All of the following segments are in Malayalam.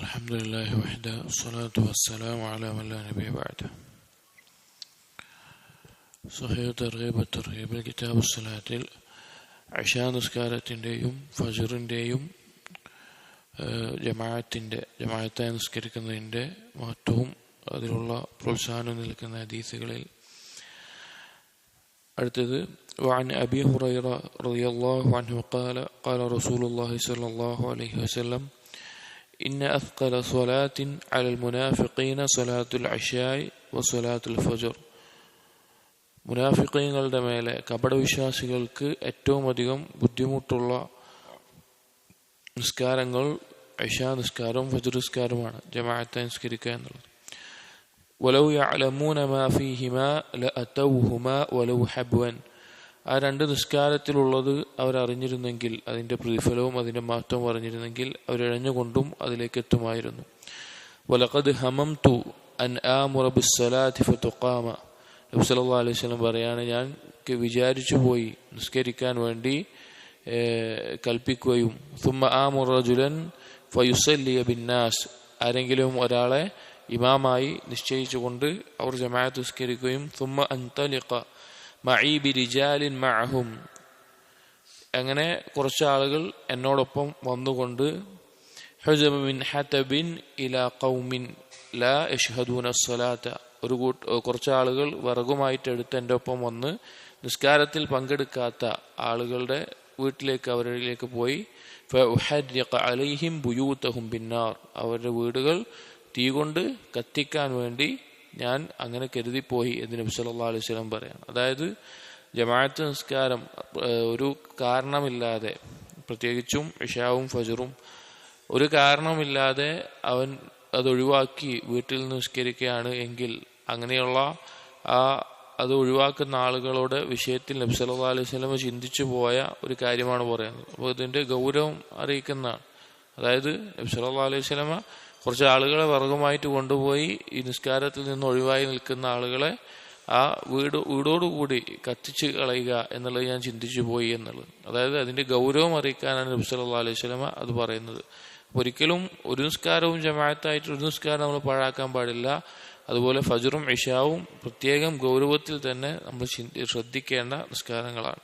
الحمد لله وحده والصلاة والسلام على من لا نبي بعده صحيح ترغيب الترغيب الكتاب الصلاة അഷാ നിസ്കാരത്തിൻ്റെയും ഫജറിൻ്റെയും ജമാഅത്തിൻ്റെ ജമാഅത്തായി നിസ്കരിക്കുന്നതിൻ്റെ മഹത്വവും അതിലുള്ള പ്രോത്സാഹനം നിൽക്കുന്ന ഹദീസുകളിൽ അടുത്തത് وعن أبي هريرة رضي الله عنه قال قال رسول الله صلى الله عليه وسلم إن أثقل صلاة على المنافقين صلاة العشاء وصلاة الفجر മുനാഫിക്കങ്ങളുടെ മേലെ കപടവിശ്വാസികൾക്ക് ഏറ്റവും അധികം ബുദ്ധിമുട്ടുള്ള നിസ്കാരങ്ങൾ ഐഷാ നിസ്കാരവും ഫജർ നിസ്കാരവുമാണ് ജമാഅത്തെ നിസ്കരിക്കുക എന്നുള്ളത് വലൗ യഅലമൂന മാ ഫീഹിമാ ലഅതൗഹുമാ വലൗ ഹബ്വൻ ആ രണ്ട് നിസ്കാരത്തിലുള്ളത് അവരറിഞ്ഞിരുന്നെങ്കിൽ അതിന്റെ പ്രതിഫലവും അതിന്റെ മഹത്വവും അറിഞ്ഞിരുന്നെങ്കിൽ അവരിഴഞ്ഞുകൊണ്ടും അതിലേക്ക് എത്തുമായിരുന്നു. വലക്കത് ഹമം തു അൻ ആ ബിസ്സലാത്തി ഫതുഖാമ. നബി സല്ലാ അലൈഹി വസല്ലം പറയാണ് ഞാൻ വിചാരിച്ചു പോയി നിസ്കരിക്കാൻ വേണ്ടി കൽപ്പിക്കുകയും തുമ്മ ആ മുറജുലൻ ഫയുസല്ലിയ ബിന്നാസ്. ആരെങ്കിലും ഒരാളെ ഇമാമായി നിശ്ചയിച്ചുകൊണ്ട് അവർ ജമാഅത്ത് നിസ്കരിക്കുകയും തുമ്മ അൻതലിഖ മഈ ബിരിജാലിൻ മഅഹും. അങ്ങനെ കുറച്ച് ആളുകൾ എന്നോടൊപ്പം വന്നുകൊണ്ട് ഹജമിൻ മിൻ ഹതബിൻ ഇലാ ഖൗമിൻ ലാ യഷ്ഹദൂന സ്വലാത്ത. ഒരു കൂട്ട് കുറച്ച് ആളുകൾ വിറകുമായിട്ട് എടുത്ത് എന്റെ ഒപ്പം വന്ന് നിസ്കാരത്തിൽ പങ്കെടുക്കാത്ത ആളുകളുടെ വീട്ടിലേക്ക് അവരിലേക്ക് പോയി. അലൈഹിം ബുയൂത്തഹും ബിന്നാർ. അവരുടെ വീടുകൾ തീ കൊണ്ട് കത്തിക്കാൻ വേണ്ടി ഞാൻ അങ്ങനെ കരുതിപ്പോയി എന്ന് നബി സല്ലാ അലൈഹി സ്വലം പറയാണ്. അതായത് ജമാഅത്ത് നിസ്കാരം ഒരു കാരണമില്ലാതെ പ്രത്യേകിച്ചും ഇഷാവും ഫജറും ഒരു കാരണമില്ലാതെ അവൻ അത് ഒഴിവാക്കി വീട്ടിൽ നിസ്കരിക്കുകയാണ് എങ്കിൽ അങ്ങനെയുള്ള ആ അത് ഒഴിവാക്കുന്ന ആളുകളോട് വിഷയത്തിൽ നബി സല്ലാ അലൈഹി സ്വലമ ചിന്തിച്ചു പോയ ഒരു കാര്യമാണ് പറയുന്നത്. അപ്പോൾ ഇതിന്റെ ഗൗരവം അറിയിക്കുന്നതാണ്. അതായത് നബി സല്ലാ അലൈഹി സ്വലമ കുറച്ച് ആളുകളെ വർഗമായിട്ട് കൊണ്ടുപോയി ഈ നിസ്കാരത്തിൽ നിന്ന് ഒഴിവായി നിൽക്കുന്ന ആളുകളെ ആ വീട് വീടോടുകൂടി കത്തിച്ച് കളയുക എന്നുള്ളത് ഞാൻ ചിന്തിച്ചു പോയി എന്നുള്ളത്. അതായത് അതിന്റെ ഗൗരവം അറിയിക്കാനാണ് നബി സല്ലാ അലൈഹി സ്വലമ അത് പറയുന്നത്. ഒരിക്കലും ഒരു നിസ്കാരവും ജമാഅത്തായിട്ട് ഒരു നിസ്കാരം നമ്മൾ പാഴാക്കാൻ പാടില്ല. അതുപോലെ ഫജറും ഇഷാവും പ്രത്യേകം ഗൗരവത്തിൽ തന്നെ നമ്മൾ ശ്രദ്ധിക്കേണ്ട നിസ്കാരങ്ങളാണ്.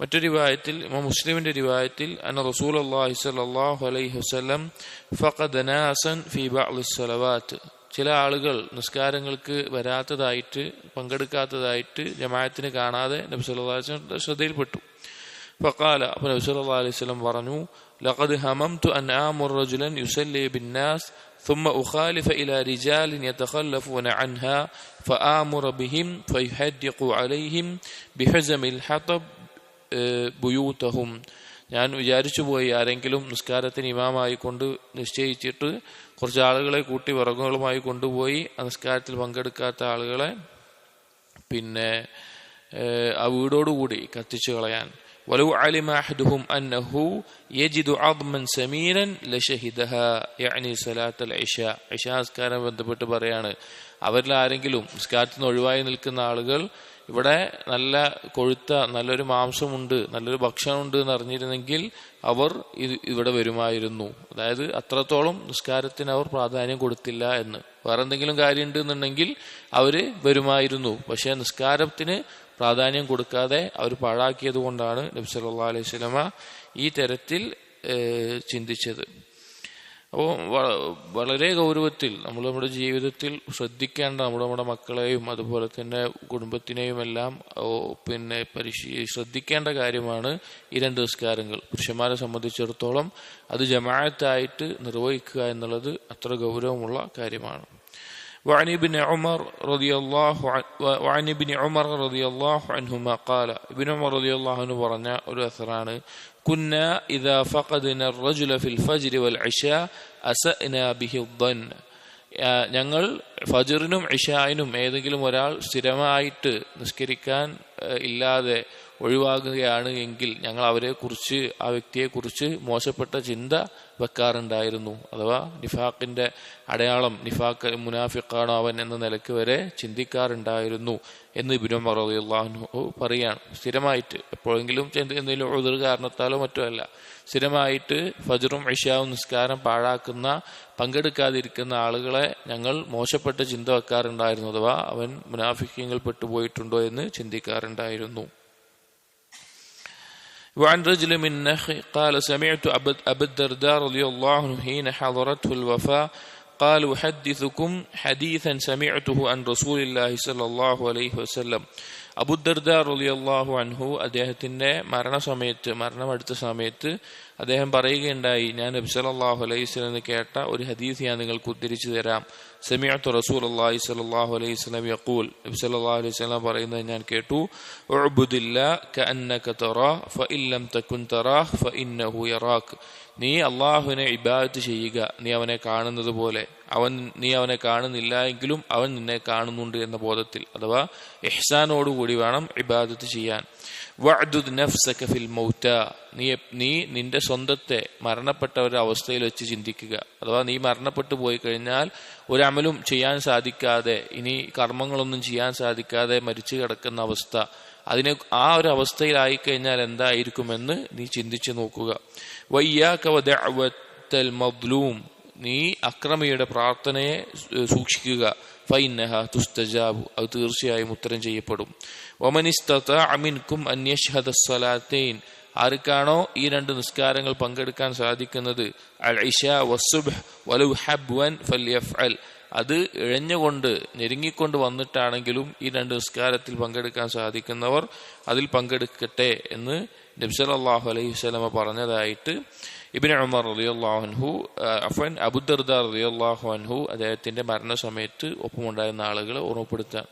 മറ്റൊരു റിവായത്തിൽ ഇമാം മുസ്ലിമിന്റെ റിവായത്തിൽ അന്ന റസൂൽ അള്ളാഹി സല്ലല്ലാഹു അലൈഹി വസല്ലം ഫഖദ നാസൻ ഫീ ബഅദി സ്വലവാത്ത് ചില ആളുകൾ നിസ്കാരങ്ങൾക്ക് വരാത്തതായിട്ട് പങ്കെടുക്കാത്തതായിട്ട് ജമാഅത്തിന് കാണാതെ നബി സല്ലല്ലാഹു അലൈഹി വസല്ലം ശ്രദ്ധയിൽപ്പെട്ടു فقال അപ്പോൾ നബി സല്ലല്ലാഹു അലൈഹി വസല്ലം പറഞ്ഞു لقد هممت أن آمر رجلا يصلي بالناس ثم أخالف إلى رجال يتخلفون عنها فآمر بهم فيحدق عليهم بحزم الحطب ബുയൂത്തഹും ഞാൻ വിചാരിച്ചു പോയി ആരെങ്കിലും നിസ്കാരത്തിന് ഇമാമായി കൊണ്ട് നിശ്ചയിച്ചിട്ട് കുറച്ച് ആളുകളെ കൂട്ടി വിറകുകളുമായി കൊണ്ടുപോയി ആ നിസ്കാരത്തിൽ പങ്കെടുക്കാത്ത ആളുകളെ പിന്നെ ആ വീടോടുകൂടി കത്തിച്ചു കളയാൻ. ولو علم أحدهم أنه يجد عظما سمينا لشهدها يعني صلاة العشاء عشاء നിസ്കാരം ബന്ധപ്പെട്ട് പറയാണ് അവരിൽ ആരെങ്കിലും നിസ്കാരത്തിൽ നിന്ന് ഒഴിവായി നിൽക്കുന്ന ആളുകൾ ഇവിടെ നല്ല കൊഴുത്ത നല്ലൊരു മാംസമുണ്ട് നല്ലൊരു ഭക്ഷണമുണ്ട് എന്ന് അറിഞ്ഞിരുന്നെങ്കിൽ അവർ ഇത് ഇവിടെ വരുമായിരുന്നു അതായത് അത്രത്തോളം നിസ്കാരത്തിന് അവർ പ്രാധാന്യം കൊടുത്തില്ല എന്ന് വേറെ എന്തെങ്കിലും കാര്യമുണ്ട് എന്നുണ്ടെങ്കിൽ അവര് വരുമായിരുന്നു പക്ഷെ നിസ്കാരത്തിന് പ്രാധാന്യം കൊടുക്കാതെ അവർ പാഴാക്കിയത് കൊണ്ടാണ് നബി അലൈഹി സ്വലമ ഈ തരത്തിൽ ചിന്തിച്ചത്. അപ്പോൾ വളരെ ഗൗരവത്തിൽ നമ്മൾ നമ്മുടെ ജീവിതത്തിൽ ശ്രദ്ധിക്കേണ്ട നമ്മുടെ നമ്മുടെ മക്കളെയും അതുപോലെ തന്നെ കുടുംബത്തിനെയും എല്ലാം പിന്നെ പരിശീ ശ്രദ്ധിക്കേണ്ട കാര്യമാണ് ഈ രണ്ട് നിസ്കാരങ്ങൾ. പുരുഷന്മാരെ സംബന്ധിച്ചിടത്തോളം അത് ജമാഅത്തായിട്ട് നിർവഹിക്കുക എന്നുള്ളത് അത്ര ഗൗരവമുള്ള കാര്യമാണ്. وعن ابن عمر رضي الله عن وعن ابن عمر رضي الله عنهما قال ابن عمر رضي الله عنه പറഞ്ഞ ഒരു അസറാണ് كنا إذا فقدنا الرجل في الفجر والعشاء أسأنا به الظن ഞങ്ങൾ ഫജറിനും ഇഷായിനും ഏതെങ്കിലും ഒരാൾ സ്ഥിരമായിട്ട് നിസ്കരിക്കാൻ ഇല്ലാതെ ഒഴിവാകുകയാണ് എങ്കിൽ ഞങ്ങൾ അവരെ കുറിച്ച് ആ വ്യക്തിയെ കുറിച്ച് മോശപ്പെട്ട ചിന്ത വെക്കാറുണ്ടായിരുന്നു. അഥവാ നിഫാഖിന്റെ അടയാളം നിഫാഖ് മുനാഫിഖാണോ അവൻ എന്ന നിലയ്ക്ക് വരെ ചിന്തിക്കാറുണ്ടായിരുന്നു എന്ന് ഇബിനു മറിയാഹു പറയാണ്. സ്ഥിരമായിട്ട് എപ്പോഴെങ്കിലും എന്തെങ്കിലും ഉതിർ കാരണത്താലോ മറ്റോ അല്ല. സ്ഥിരമായിട്ട് ഫജറും ഇഷാവും നിസ്കാരം പാഴാക്കുന്ന പങ്കെടുക്കാതിരിക്കുന്ന ആളുകളെ ഞങ്ങൾ മോശപ്പെട്ട ചിന്ത വെക്കാറുണ്ടായിരുന്നു. അഥവാ അവൻ മുനാഫിക്കങ്ങൾ പെട്ടുപോയിട്ടുണ്ടോ എന്ന് ചിന്തിക്കാറുണ്ടായിരുന്നു. وعن رجل من نخي قال سمعت أبا الدرداء رضي الله عنه حين حضرته الوفاة قال أحدثكم حديثا سمعته عن رسول الله صلى الله عليه وسلم അബുദർദ റളിയല്ലാഹു അൻഹു അദ്ദേഹത്തിന്റെ മരണസമയത്ത് മരണമെടുത്ത സമയത്ത് അദ്ദേഹം പറയുകയുണ്ടായി ഞാൻ നബി അലൈഹിന്ന് അലൈഹി കേട്ട ഒരു ഹദീസ് ഞാൻ നിങ്ങൾക്ക് ഉദ്ധരിച്ചു തരാം. സമിഅത്തു റസൂലുള്ളാഹി സ്വല്ലല്ലാഹു അലൈഹി വസല്ലം യക്കൂൽ നബി സല്ലല്ലാഹു അലൈഹി പറയുന്നത് ഞാൻ കേട്ടു നീ അള്ളാഹുവിനെ ഇബാദത്ത് ചെയ്യുക നീ അവനെ കാണുന്നത് പോലെ. അവൻ നീ അവനെ കാണുന്നില്ല എങ്കിലും അവൻ നിന്നെ കാണുന്നുണ്ട് എന്ന ബോധത്തിൽ അഥവാ ഇഹ്സാനോടുകൂടി വേണം ഇബാദത്ത് ചെയ്യാൻ. നീ നിന്റെ സ്വന്തത്തെ മരണപ്പെട്ട ഒരു അവസ്ഥയിൽ വെച്ച് ചിന്തിക്കുക. അഥവാ നീ മരണപ്പെട്ടു പോയി കഴിഞ്ഞാൽ ഒരു അമലും ചെയ്യാൻ സാധിക്കാതെ ഇനി കർമ്മങ്ങളൊന്നും ചെയ്യാൻ സാധിക്കാതെ മരിച്ചു കിടക്കുന്ന അവസ്ഥ. അതിനെ ആ ഒരു അവസ്ഥയിലായി കഴിഞ്ഞാൽ എന്തായിരിക്കുമെന്ന് നീ ചിന്തിച്ചു നോക്കുക. വയ്യാക്കവൽ മദ്ലൂം. നീ അക്രമിയുടെ പ്രാർത്ഥനയെ സൂക്ഷിക്കുക. ഫൈനഹ തുസ്തജാബു അത് തീർച്ചയായും ഉത്തരം ചെയ്യപ്പെടും. ഒമനിസ്തത അമിൻകും അന്യഷ്ഹദ സ്വലാത്തൈൻ ആർക്കാണോ ഈ രണ്ട് നിസ്കാരങ്ങൾ പങ്കെടുക്കാൻ സാധിക്കുന്നത്? ഹബ്വൻ അത് ഇഴഞ്ഞുകൊണ്ട് ഞെരുങ്ങിക്കൊണ്ട് വന്നിട്ടാണെങ്കിലും ഈ രണ്ട് നിസ്കാരത്തിൽ പങ്കെടുക്കാൻ സാധിക്കുന്നവർ അതിൽ പങ്കെടുക്കട്ടെ എന്ന് നബ്സലാഹു അലൈഹി വസ്ലമ പറഞ്ഞതായിട്ട് ഇബിൻ ഉമർ റളിയല്ലാഹു അൻഹു അഫൻ അബുദർദ റളിയല്ലാഹു അൻഹു അദ്ദേഹത്തിന്റെ മരണസമയത്ത് ഒപ്പമുണ്ടായിരുന്ന ആളുകളെ ഓർമ്മപ്പെടുത്താൻ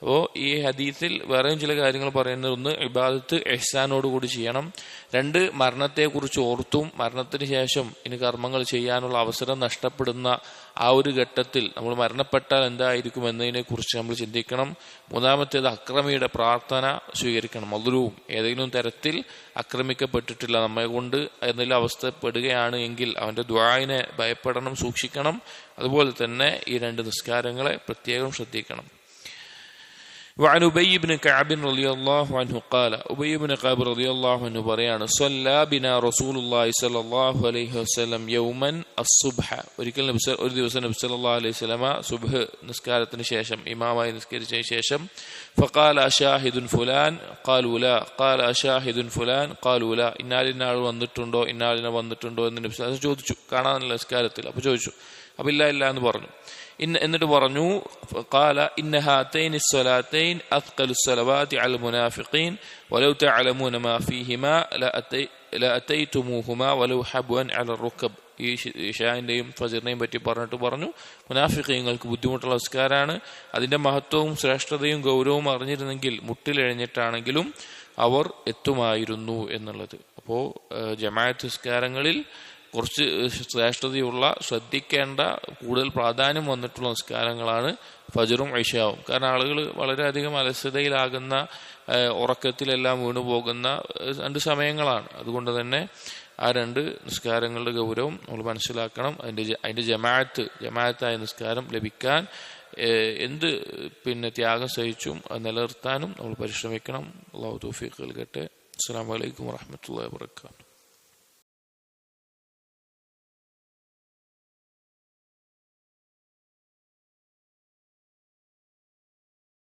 അപ്പോൾ ഈ ഹദീസിൽ വേറെയും ചില കാര്യങ്ങൾ പറയുന്നത് ഒന്ന് ഇബാദത്ത് എഹ്സാനോടുകൂടി ചെയ്യണം. രണ്ട് മരണത്തെക്കുറിച്ച് ഓർത്തും മരണത്തിന് ശേഷം ഇനി കർമ്മങ്ങൾ ചെയ്യാനുള്ള അവസരം നഷ്ടപ്പെടുന്ന ആ ഒരു ഘട്ടത്തിൽ നമ്മൾ മരണപ്പെട്ടാൽ എന്തായിരിക്കും എന്നതിനെ കുറിച്ച് നമ്മൾ ചിന്തിക്കണം. മൂന്നാമത്തേത് അക്രമിയുടെ പ്രാർത്ഥന സ്വീകരിക്കണം. മധുരവും ഏതെങ്കിലും തരത്തിൽ ആക്രമിക്കപ്പെട്ടിട്ടില്ല നമ്മെ കൊണ്ട് എന്തെങ്കിലും അവസ്ഥപ്പെടുകയാണ് എങ്കിൽ അവന്റെ ദ്വായനെ ഭയപ്പെടണം സൂക്ഷിക്കണം. അതുപോലെ തന്നെ ഈ രണ്ട് നിസ്കാരങ്ങളെ പ്രത്യേകം ശ്രദ്ധിക്കണം. وعن أبي بن كعب رضي الله عنه قال أبي بن كعب رضي الله عنه بريان صلى بنا رسول الله صلى الله عليه وسلم يوما الصبح ഒരിക്കൽ നബി ഒരു ദിവസം നബി സല്ലല്ലാഹു അലൈഹി വസല്ലമ സുബ്ഹ് നിസ്കാരത്തിന് ശേഷം ഇമാമായി നിസ്കരിച്ചതിന് ശേഷം فقال أشاهد فلان قالوا لا قال أشاهد فلان قالوا لا ഇന്നാലിനാൾ വന്നിട്ടുണ്ടോ ഇന്നാലിനെ വന്നിട്ടുണ്ടോ എന്ന് നബി സല്ലല്ലാഹു ചോദിച്ചു കാണാനുള്ള നിസ്കാരത്തിൽ അപ്പോൾ ചോദിച്ചു അപ്പോൾ ഇല്ല ഇല്ല എന്ന് പറഞ്ഞു ഇന്ന് എന്നിട്ട് പറഞ്ഞു قال إن هاتين الصلاتين أثقل الصلوات على المنافقين ولو تعلمون ما فيهما لأتيتموهما ولو حبوا على الركب ഈ ഇഷാന്റെയും ഫജറിനെയും പറ്റി പറഞ്ഞിട്ട് പറഞ്ഞു മുനാഫിക്കങ്ങൾക്ക് ബുദ്ധിമുട്ടുള്ള സംസ്കാരമാണ് അതിന്റെ മഹത്വവും ശ്രേഷ്ഠതയും ഗൗരവവും അറിഞ്ഞിരുന്നെങ്കിൽ മുട്ടിലെഴഞ്ഞിട്ടാണെങ്കിലും അവർ എത്തുമായിരുന്നു എന്നുള്ളത് അപ്പോൾ ജമാഅത്ത് നിസ്കാരങ്ങളിൽ കുറച്ച് ശ്രേഷ്ഠതയുള്ള ശ്രദ്ധിക്കേണ്ട കൂടുതൽ പ്രാധാന്യം വന്നിട്ടുള്ള നിസ്കാരങ്ങളാണ് ഫജറും ഐഷാവും കാരണം ആളുകൾ വളരെയധികം അലസ്യതയിലാകുന്ന ഉറക്കത്തിലെല്ലാം വീണു പോകുന്ന രണ്ട് സമയങ്ങളാണ്. അതുകൊണ്ട് തന്നെ ആ രണ്ട് നിസ്കാരങ്ങളുടെ ഗൗരവം നമ്മൾ മനസ്സിലാക്കണം. അതിന്റെ അതിന്റെ ജമാഅത്ത് ജമാഅത്തായ നിസ്കാരം ലഭിക്കാൻ എന്ത് പിന്നെ ത്യാഗം സഹിച്ചും അത് നിലനിർത്താനും നമ്മൾ പരിശ്രമിക്കണം. അള്ളാഹു തൗഫീഖ് നൽകട്ടെ. അസ്സാം വലൈക്കും വാഹമത്തല്ലാ വാബർക്കാത്തു